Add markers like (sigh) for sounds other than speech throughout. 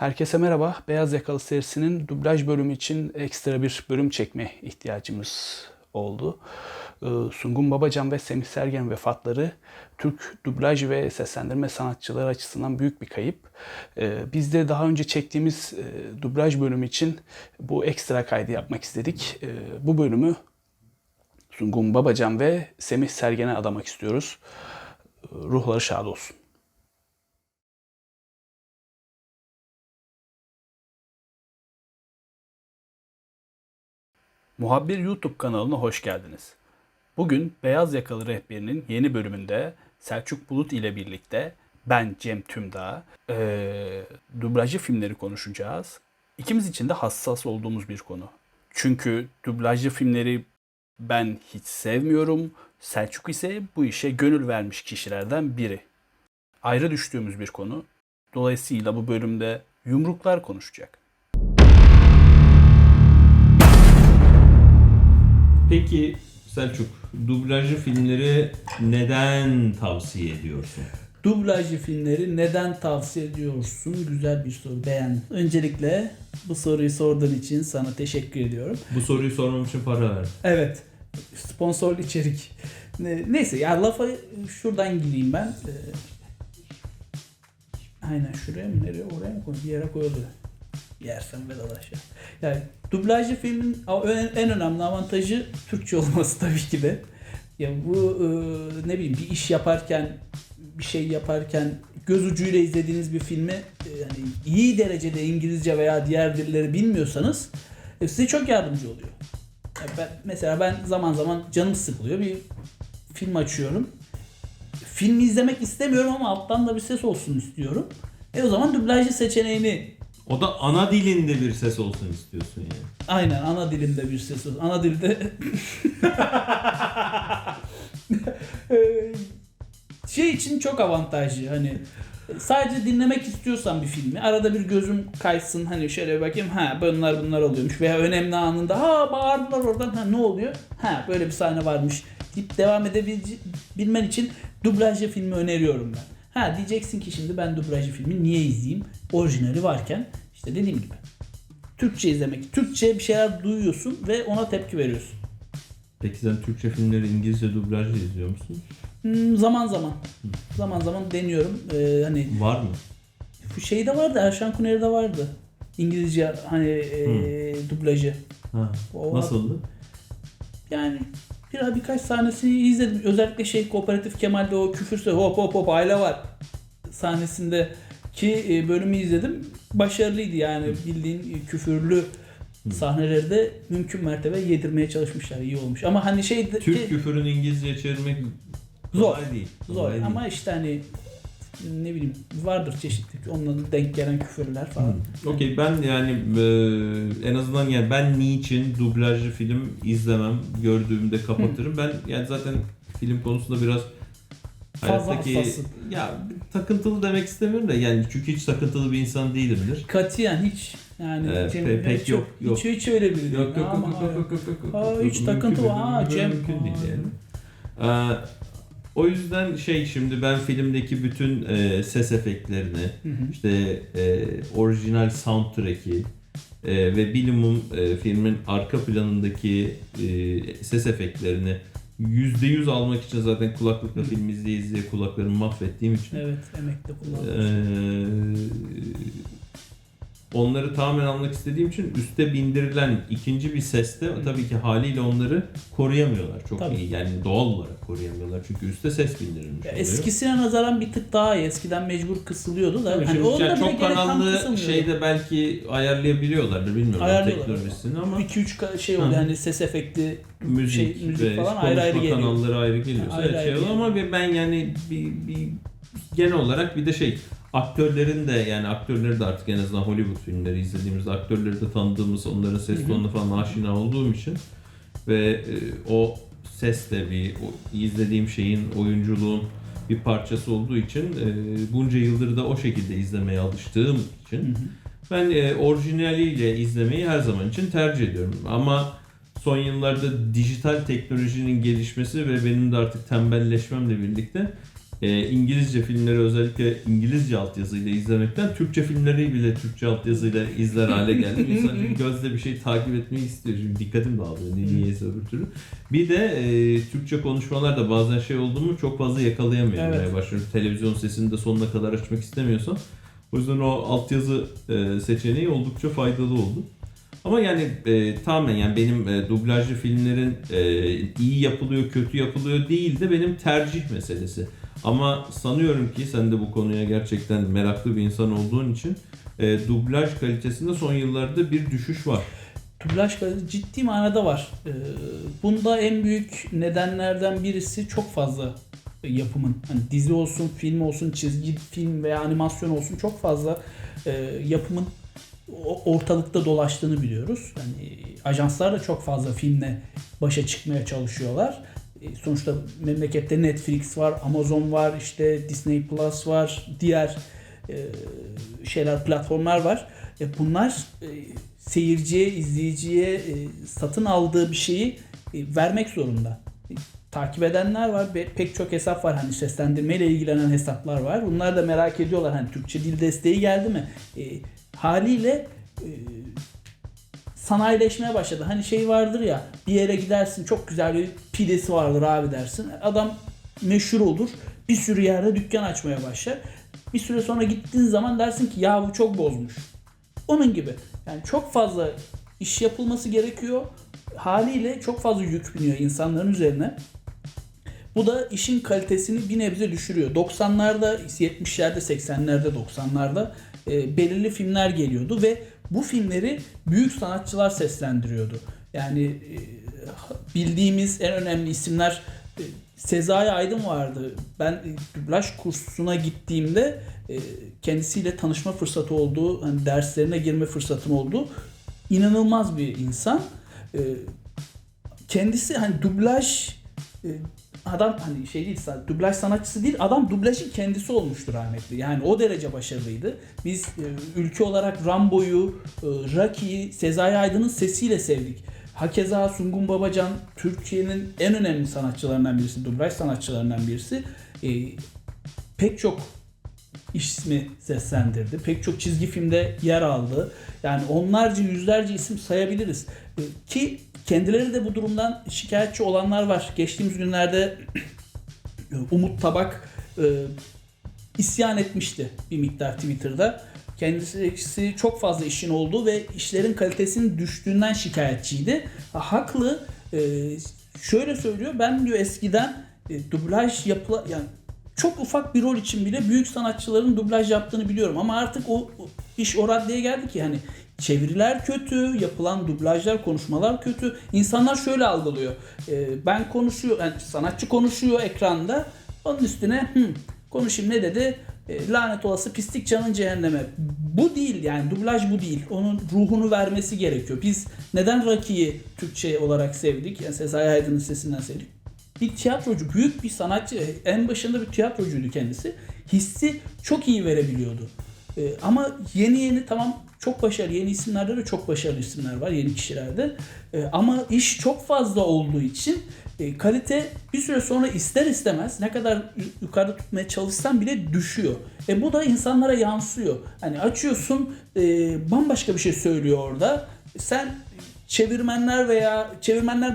Herkese merhaba. Beyaz Yakalı serisinin dublaj bölümü için ekstra bir bölüm çekme ihtiyacımız oldu. Ee, Sungun Babacan ve Semih Sergen vefatları Türk dublaj ve seslendirme sanatçıları açısından büyük bir kayıp. Ee, Biz de daha önce çektiğimiz e, dublaj bölümü için bu ekstra kaydı yapmak istedik. Ee, Bu bölümü Sungun Babacan ve Semih Sergen'e adamak istiyoruz. Ruhları şad olsun. Muhabbir YouTube kanalına hoş geldiniz. Bugün Beyaz Yakalı Rehberi'nin yeni bölümünde Selçuk Bulut ile birlikte ben Cem Tümdağ eee dublajı filmleri konuşacağız. İkimiz için de hassas olduğumuz bir konu. Çünkü dublajlı filmleri ben hiç sevmiyorum. Selçuk ise bu işe gönül vermiş kişilerden biri. Ayrı düştüğümüz bir konu. Dolayısıyla bu bölümde yumruklar konuşacak. Peki Selçuk, dublajlı filmleri neden tavsiye ediyorsun? Dublajlı filmleri neden tavsiye ediyorsun? Güzel bir soru. Beğendim. Öncelikle bu soruyu sorduğun için sana teşekkür ediyorum. Bu soruyu sormam için para ver. Evet. Sponsorlu içerik. Ne- Neyse ya lafa şuradan gireyim ben. Ee, aynen şuraya mı nereye oraya mı koy? Bir yere koyuluyor. Yersen vedalaş ya. Yani dublajlı filmin en, önemli avantajı Türkçe olması (laughs) tabii ki de. Ya bu e, ne bileyim bir iş yaparken bir şey yaparken göz ucuyla izlediğiniz bir filmi e, yani iyi derecede İngilizce veya diğer dilleri bilmiyorsanız e, size çok yardımcı oluyor. Ben, mesela ben zaman zaman canım sıkılıyor bir film açıyorum. Filmi izlemek istemiyorum ama alttan da bir ses olsun istiyorum. E o zaman dublajlı seçeneğini O da ana dilinde bir ses olsun istiyorsun yani. aynen ana dilimde bir ses olsun. Ana dilde (laughs) Ee, şey için çok avantajlı hani sadece dinlemek istiyorsan bir filmi arada bir gözüm kaysın hani şöyle bir bakayım ha bunlar bunlar oluyormuş veya önemli anında ha bağırdılar oradan ha ne oluyor ha böyle bir sahne varmış deyip devam edebilmen için dublajlı filmi öneriyorum ben. Ha diyeceksin ki şimdi ben dublajlı filmi niye izleyeyim? Orijinali varken işte dediğim gibi Türkçe izlemek. Türkçe bir şeyler duyuyorsun ve ona tepki veriyorsun. Peki sen Türkçe filmleri İngilizce dublajlı izliyor musun? Hmm, zaman zaman. Zaman zaman deniyorum. Ee, hani Var mı? şeyde vardı. Erşan Kuneri'de vardı. İngilizce hani e, dublajı. Ha. O- Nasıldı? Yani bir birkaç sahnesini izledim. Özellikle şey Kooperatif Kemal'de o küfürse hop hop hop aile var sahnesinde ki e, bölümü izledim. Başarılıydı yani bildiğin küfürlü sahneleri de mümkün mertebe yedirmeye çalışmışlar. iyi olmuş. Ama hani şey Türk küfürünü İngilizceye çevirmek Zor. değil. Zor değil. ama işte hani ne bileyim vardır çeşitli onunla denk gelen küfürler falan. Okey ben yani e, en azından yani ben niçin dublajlı film izlemem gördüğümde kapatırım. Ben yani zaten film konusunda biraz Fazla hayattaki ya takıntılı demek istemiyorum da yani çünkü hiç takıntılı bir insan değilimdir. Katiyen hiç yani Ee, Cem, pe- pek yok, yok. Hiç, hiç öyle biri değil. Yok yok yok yok yok yok yok yok. Aa, yok. hiç Mümkün takıntı değil, var. Mümkün- Cem. Değil yani. Ee, o yüzden şey şimdi ben filmdeki bütün e, ses efektlerini Hı hı. işte e, orijinal soundtrack'i e, ve bilimum e, filmin arka planındaki e, ses efektlerini %100 almak için zaten kulaklıkla film izleye izleye kulaklarımı mahvettiğim için Evet emekli kullanmış. ee, onları tamamen almak istediğim için üste bindirilen ikinci bir seste tabii ki haliyle onları koruyamıyorlar çok Tabii. iyi. Yani doğal olarak koruyamıyorlar çünkü üste ses bindirilmiş oluyor. eskisine nazaran bir tık daha iyi. Eskiden mecbur kısılıyordu da. Tabii hani şimdi onda yani bile çok gerek tam kanallı şeyde belki ayarlayabiliyorlardır bilmiyorum Ayarlıyorlar. teknolojisini ama 2-3 şey oluyor Hı. hani ses efekti müzik, şey, müzik ve falan konuşma ayrı ayrı geliyor. kanalları ayrı geliyorsa Ayrı evet, ayrı şey geliyor. ama bir- ben yani bir, bir genel olarak bir de şey aktörlerin de yani aktörleri de artık en azından Hollywood filmleri izlediğimizde aktörleri de tanıdığımız onların ses tonuna falan aşina olduğum için ve e, o ses de bir o izlediğim şeyin oyunculuğun bir parçası olduğu için e, bunca yıldır da o şekilde izlemeye alıştığım için Hı hı. ben e, orijinaliyle izlemeyi her zaman için tercih ediyorum. Ama son yıllarda dijital teknolojinin gelişmesi ve benim de artık tembelleşmemle birlikte e, İngilizce filmleri özellikle İngilizce altyazıyla izlemekten Türkçe filmleri bile Türkçe altyazıyla izler hale geldim. (laughs) İnsan çünkü gözle bir şey takip etmeyi istiyor. Çünkü dikkatim dağılıyor. Ne niyeyse öbür türlü. Bir de e, Türkçe konuşmalar da bazen şey oldu mu çok fazla yakalayamıyorum. Evet. Başlıyorum televizyon sesini de sonuna kadar açmak istemiyorsam. O yüzden o altyazı e, seçeneği oldukça faydalı oldu. Ama yani e, tamamen yani benim e, dublajlı filmlerin e, iyi yapılıyor, kötü yapılıyor değil de benim tercih meselesi. Ama sanıyorum ki sen de bu konuya gerçekten meraklı bir insan olduğun için e, dublaj kalitesinde son yıllarda bir düşüş var. Dublaj kalitesi ciddi manada var. Ee, bunda en büyük nedenlerden birisi çok fazla yapımın. Hani dizi olsun, film olsun, çizgi film veya animasyon olsun çok fazla e, yapımın ortalıkta dolaştığını biliyoruz. Hani ajanslar da çok fazla filmle başa çıkmaya çalışıyorlar. E, Sonuçta memlekette Netflix var, Amazon var, işte Disney Plus var, diğer e, şeyler platformlar var. E, bunlar seyirciye, izleyiciye satın aldığı bir şeyi vermek zorunda. Takip edenler var. Pek çok hesap var. Hani seslendirmeyle ilgilenen hesaplar var. Bunlar da merak ediyorlar. Hani Türkçe dil desteği geldi mi? E, haliyle e, sanayileşmeye başladı. Hani şey vardır ya bir yere gidersin çok güzel bir pidesi vardır abi dersin. Adam meşhur olur. Bir sürü yerde dükkan açmaya başlar. Bir süre sonra gittiğin zaman dersin ki ya bu çok bozmuş. Onun gibi. Yani çok fazla iş yapılması gerekiyor. Haliyle çok fazla yük biniyor insanların üzerine. Bu da işin kalitesini bir nebze düşürüyor. 90'larda, 70'lerde, 80'lerde, 90'larda e, belirli filmler geliyordu ve bu filmleri büyük sanatçılar seslendiriyordu. Yani e, bildiğimiz en önemli isimler e, Sezai Aydın vardı. Ben e, dublaj kursuna gittiğimde e, kendisiyle tanışma fırsatı oldu. Hani derslerine girme fırsatım oldu. İnanılmaz bir insan. E, kendisi hani dublaj e, adam hani şey değil dublaj sanatçısı değil adam dublajın kendisi olmuştur rahmetli. Yani o derece başarılıydı. Biz e, ülke olarak Rambo'yu, e, Rocky'yi Sezai Aydın'ın sesiyle sevdik. Hakeza Sungun Babacan Türkiye'nin en önemli sanatçılarından birisi, dublaj sanatçılarından birisi. E, pek çok ismi seslendirdi. Pek çok çizgi filmde yer aldı. Yani onlarca yüzlerce isim sayabiliriz. Ki kendileri de bu durumdan şikayetçi olanlar var. Geçtiğimiz günlerde (clears throat) Umut Tabak e, isyan etmişti bir miktar Twitter'da. Kendisi çok fazla işin olduğu ve işlerin kalitesinin düştüğünden şikayetçiydi. Ha, Haklı. E, şöyle söylüyor. Ben diyor eskiden e, dublaj yapıla yani çok ufak bir rol için bile büyük sanatçıların dublaj yaptığını biliyorum ama artık o, o iş o raddeye geldi ki hani çeviriler kötü, yapılan dublajlar, konuşmalar kötü. İnsanlar şöyle algılıyor. Ee, ben konuşuyor, yani sanatçı konuşuyor ekranda. Onun üstüne "Hı, konuşayım ne dedi? E, lanet olası pislik canın cehenneme. Bu değil yani dublaj bu değil. Onun ruhunu vermesi gerekiyor. Biz neden Rocky'yi Türkçe olarak sevdik? Yani Sezai Aydın'ın sesinden sevdik bir tiyatrocu, büyük bir sanatçı. En başında bir tiyatrocuydu kendisi. Hissi çok iyi verebiliyordu. Ee, ama yeni yeni tamam çok başarılı, yeni isimlerde de çok başarılı isimler var, yeni kişilerde. Ee, ama iş çok fazla olduğu için e, kalite bir süre sonra ister istemez ne kadar yu- yukarıda tutmaya çalışsan bile düşüyor. E bu da insanlara yansıyor. Hani açıyorsun e, bambaşka bir şey söylüyor orada. Sen çevirmenler veya çevirmenler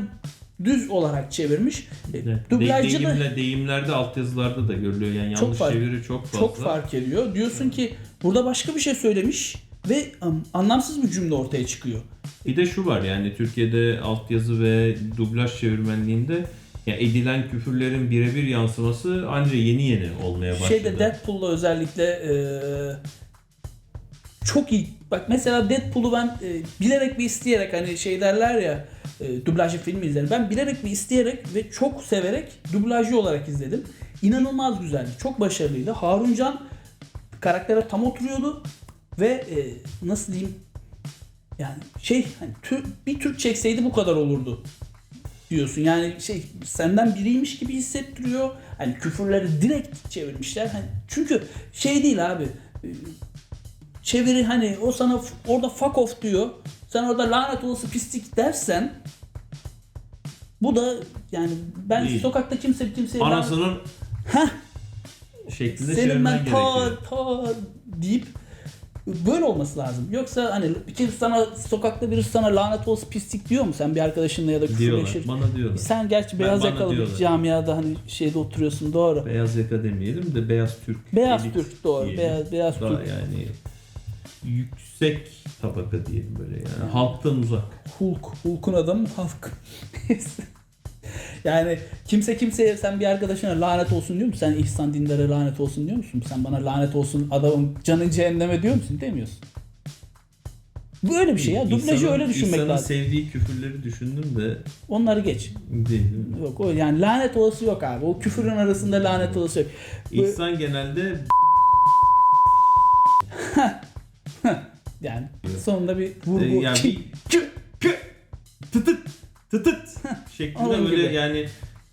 düz olarak çevirmiş. E, Evet. Dublajcı Deyimle, deyimlerde altyazılarda da görülüyor. Yani Çok yanlış fark- çeviri çok fazla. çok fark ediyor. Diyorsun ki burada başka bir şey söylemiş ve am, anlamsız bir cümle ortaya çıkıyor. Bir de şu var yani Türkiye'de altyazı ve dublaj çevirmenliğinde ya edilen küfürlerin birebir yansıması ancak yeni yeni olmaya başladı. Şeyde Deadpool'da özellikle e, çok iyi. Bak mesela Deadpool'u ben e, bilerek bir isteyerek hani şey derler ya e, dublajlı film izlerim. Ben bilerek bir isteyerek ve çok severek dublajlı olarak izledim. İnanılmaz güzeldi. Çok başarılıydı. Harun Can karaktere tam oturuyordu ve e, nasıl diyeyim yani şey hani tür- bir Türk çekseydi bu kadar olurdu diyorsun. Yani şey senden biriymiş gibi hissettiriyor. Hani küfürleri direkt çevirmişler. Hani çünkü şey değil abi. e, Çeviri hani o sana orada fuck off diyor. Sen orada lanet olası pislik dersen bu da yani ben Değil. sokakta kimse kimseye Anasının Heh. Şeklinde Senin ben ta ta deyip böyle olması lazım. Yoksa hani kez sana sokakta biri sana lanet olsun pislik diyor mu sen bir arkadaşınla ya da küfürleşir. Bana diyorlar. Sen gerçi Ben- beyaz bana yakalı bir camiada hani şeyde oturuyorsun doğru. Beyaz yaka demeyelim de beyaz Türk. Beyaz Türk doğru. diyelim. Beyaz beyaz Daha Türk. yani yüksek tabaka diyelim böyle yani. Halktan uzak. Hulk. Hulk'un adamı Hulk. (laughs) yani kimse kimseye sen bir arkadaşına lanet olsun diyor musun? Sen İhsan Dindar'a lanet olsun diyor musun? Sen bana lanet olsun adamın canın cehenneme diyor musun? Demiyorsun. Bu öyle bir şey ya. Dublajı İnsanın- öyle düşünmek insanın lazım. sevdiği küfürleri düşündüm de Onları geç. değil. değil mi? Yok o yani lanet olası yok abi. O küfürün arasında lanet olası yok. Bu- İhsan genelde (laughs) yani sonunda bir vurgu. e, yani bir tıtıt tıtıt şeklinde Onun böyle gibi. yani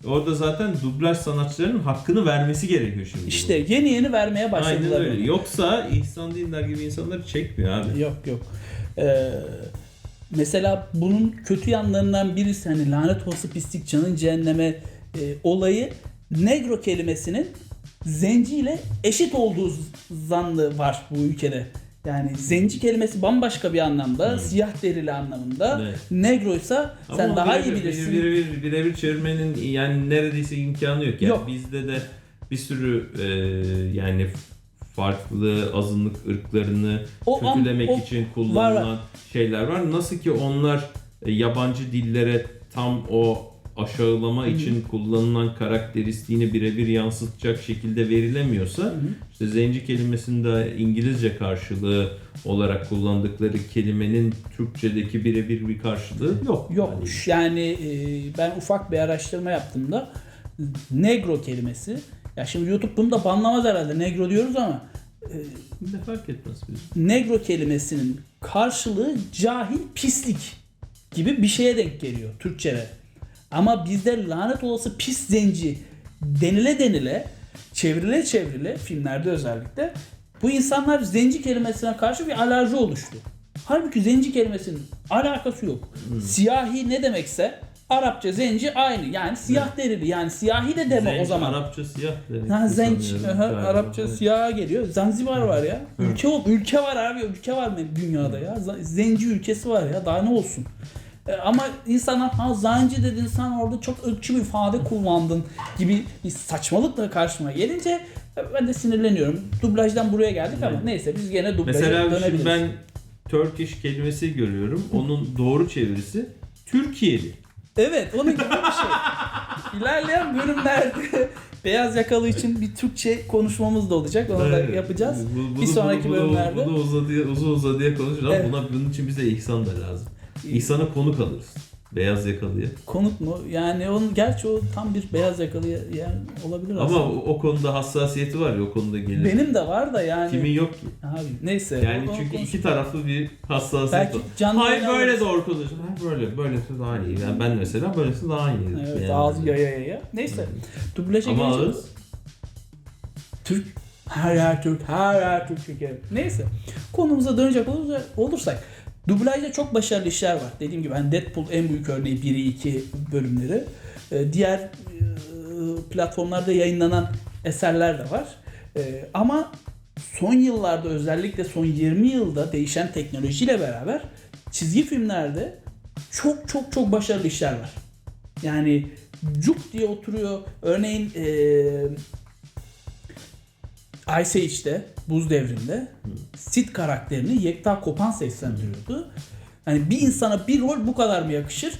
orada zaten dublaj sanatçılarının hakkını vermesi gerekiyor şimdi. işte yeni yeni vermeye bunu. Aynen başladılar. öyle. onu. Yoksa İhsan Dindar gibi insanları çekmiyor abi. Yok yok. Ee, mesela bunun kötü yanlarından birisi hani lanet olası pislik canın cehenneme e, olayı negro kelimesinin zenci ile eşit olduğu z- zannı var bu ülkede. Yani zenci kelimesi bambaşka bir anlamda, siyah derili anlamında. Evet. Negroysa sen Ama daha iyi birebir- bilirsin. Birebir birebir çevirmenin yani neredeyse imkanı yok. Yani Yok. bizde de bir sürü e, yani farklı azınlık ırklarını O kötülemek o- için kullanılan var. şeyler var. Nasıl ki onlar e, yabancı dillere tam o aşağılama için kullanılan karakteristiğini birebir yansıtacak şekilde verilemiyorsa işte zenci kelimesinde İngilizce karşılığı olarak kullandıkları kelimenin Türkçedeki birebir bir karşılığı yok. Yok Yani yani e, ben ufak bir araştırma yaptığımda negro kelimesi ya şimdi YouTube bunu da banlamaz herhalde negro diyoruz ama ne fark etmez biz. negro kelimesinin karşılığı cahil pislik gibi bir şeye denk geliyor Türkçe'de. Ama bizde lanet olası pis zenci denile denile çevrile çevrile filmlerde özellikle bu insanlar zenci kelimesine karşı bir alerji oluştu. Halbuki zenci kelimesinin alakası yok. Siyahi ne demekse Arapça zenci aynı. Yani siyah derili. Yani siyahi de deme o Zenç, zaman. Arapça siyah demek. Ha, sanıyorum Aha. Arapça Evet. siyaha geliyor. Zanzibar var ya. Ülke o ülke var abi. Ülke var dünyada ya. Zenci ülkesi var ya. Daha ne olsun? E, ama insanlar ha zanci dedin sen orada çok ırkçı bir ifade kullandın gibi bir saçmalıkla karşıma gelince e, ben de sinirleniyorum. Dublajdan buraya geldik ama neyse biz gene dublaja Mesela şimdi dönebiliriz. ben Turkish kelimesi görüyorum. Onun doğru çevirisi Türkiye'li. Evet onun gibi bir şey. (laughs) İlerleyen bölümlerde (laughs) beyaz yakalı için bir Türkçe konuşmamız da olacak. Onu da Evet. yapacağız. Bu- bir sonraki bölümlerde. Bunu uzadıya, uzun uzadıya konuşuruz ama Evet. buna, bunun için bize İhsan da lazım. İhsan'a konuk alırız. Beyaz yakalıya. Konuk mu? Yani onun gerçi o tam bir beyaz yakalı yani olabilir Ama aslında. o, o konuda hassasiyeti var ya o konuda gelir. Benim de var da yani. Kimin yok ki? Abi neyse. Yani çünkü iki taraflı bir hassasiyet Belki var. canlı Hayır böyle doğru konuşun. Hayır böyle. Böylesi daha iyi. Yani ben mesela böylesi daha iyi. Evet yani. ağzı yaya yaya. Neyse. Dublaja Ama gelince- ağız Türk her yer Türk, her yer Türk şekeri. Neyse. Konumuza dönecek olursa- olursak dublajda çok başarılı işler var. Dediğim gibi hani Deadpool en büyük örneği 1'i 2 bölümleri. Ee, diğer e, platformlarda yayınlanan eserler de var. Ee, ama son yıllarda özellikle son 20 yılda değişen teknolojiyle beraber çizgi filmlerde çok çok çok başarılı işler var. Yani cuk diye oturuyor. Örneğin eee Ice Age'de, Buz Devri'nde Sid karakterini Yekta Kopan seslendiriyordu. Yani bir insana bir rol bu kadar mı yakışır?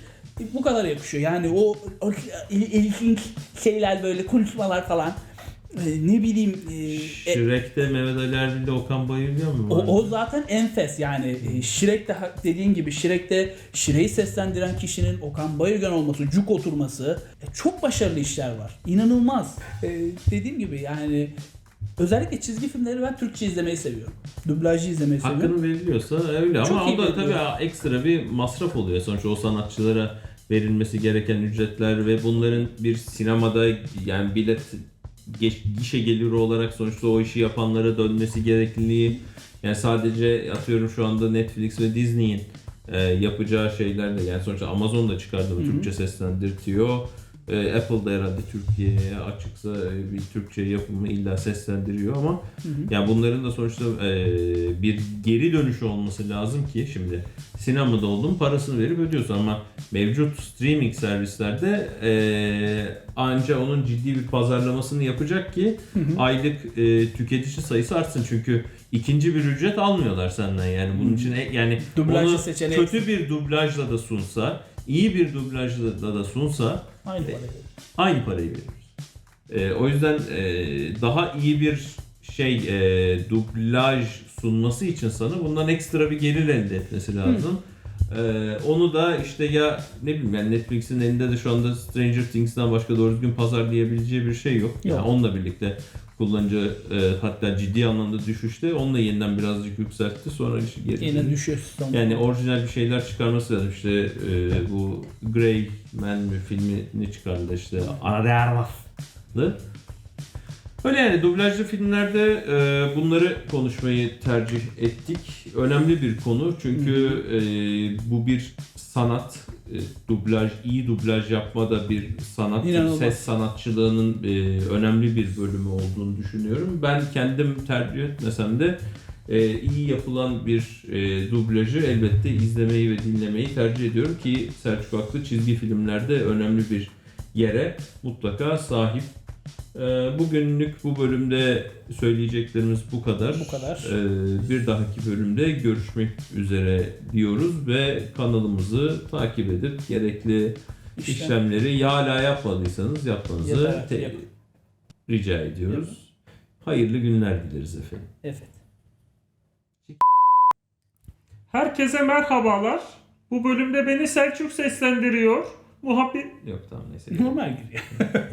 Bu kadar yakışıyor. Yani o, o ilginç şeyler böyle konuşmalar falan. Ee, ne bileyim e, e, Shrek'te Mehmet Ali Erbil'de Okan Bayülgen mi o, o zaten enfes yani e, Shrek'te ha- dediğin gibi Shrek'te Shrek'i seslendiren kişinin Okan Bayülgen olması, cuk oturması e, çok başarılı işler var. İnanılmaz. E, dediğim gibi yani özellikle çizgi filmleri ben Türkçe izlemeyi seviyorum. Dublajı izlemeyi seviyorum. Hakkını veriliyorsa öyle Çok ama iyi o da tabii ekstra bir masraf oluyor. Sonuçta o sanatçılara verilmesi gereken ücretler ve bunların bir sinemada yani bilet geç, gişe geliri olarak sonuçta o işi yapanlara dönmesi gerekliliği yani sadece atıyorum şu anda Netflix ve Disney'in e, yapacağı şeylerle yani sonuçta Amazon da çıkardı bu Türkçe seslendirtiyor. E, Apple'da herhalde Türkiye'ye açıksa e, bir Türkçe yapımı illa seslendiriyor ama Hı hı. yani bunların da sonuçta e, bir geri dönüşü olması lazım ki şimdi sinemada oldun parasını verip ödüyorsun ama mevcut streaming servislerde e, anca onun ciddi bir pazarlamasını yapacak ki Hı hı. aylık e, tüketici sayısı artsın çünkü ikinci bir ücret almıyorlar senden yani bunun için e- yani Dublajlı onu seçenek. kötü bir dublajla da sunsa iyi bir dublajla da, da sunsa Aynı parayı. aynı parayı veriyoruz. Ee, o yüzden e, daha iyi bir şey e, dublaj sunması için sana bundan ekstra bir gelir elde etmesi lazım. Ee, onu da işte ya ne bileyim yani Netflix'in elinde de şu anda Stranger Things'ten başka doğru düzgün pazarlayabileceği bir şey yok. Yani Yok. onunla birlikte kullanıcı e, hatta ciddi anlamda düşüşte onunla yeniden birazcık yükseltti sonra işte geri Yine düşüyor. Yani orijinal bir şeyler çıkarması lazım. İşte e, bu Grey Man mi filmini çıkardı işte Ana de Armas'lı. Öyle yani dublajlı filmlerde e, bunları konuşmayı tercih ettik. Önemli bir konu çünkü e, bu bir sanat. E, dublaj, iyi dublaj yapma da bir sanat. İnanılmaz. Ses sanatçılığının e, önemli bir bölümü olduğunu düşünüyorum. Ben kendim tercih etmesem de e, iyi yapılan bir e, dublajı elbette izlemeyi ve dinlemeyi tercih ediyorum ki Selçuk Aklı çizgi filmlerde önemli bir yere mutlaka sahip. E, bugünlük bu bölümde söyleyeceklerimiz bu kadar. Bu kadar. E, bir dahaki bölümde görüşmek üzere diyoruz ve kanalımızı takip edip gerekli İşlem- işlemleri ya hala yapmadıysanız yapmanızı Yeter, te- yap. rica ediyoruz. Hayırlı günler dileriz efendim. Evet. Herkese merhabalar. Bu bölümde beni Selçuk seslendiriyor. Muhabbet Yok tamam neyse. Normal giriyor. (laughs)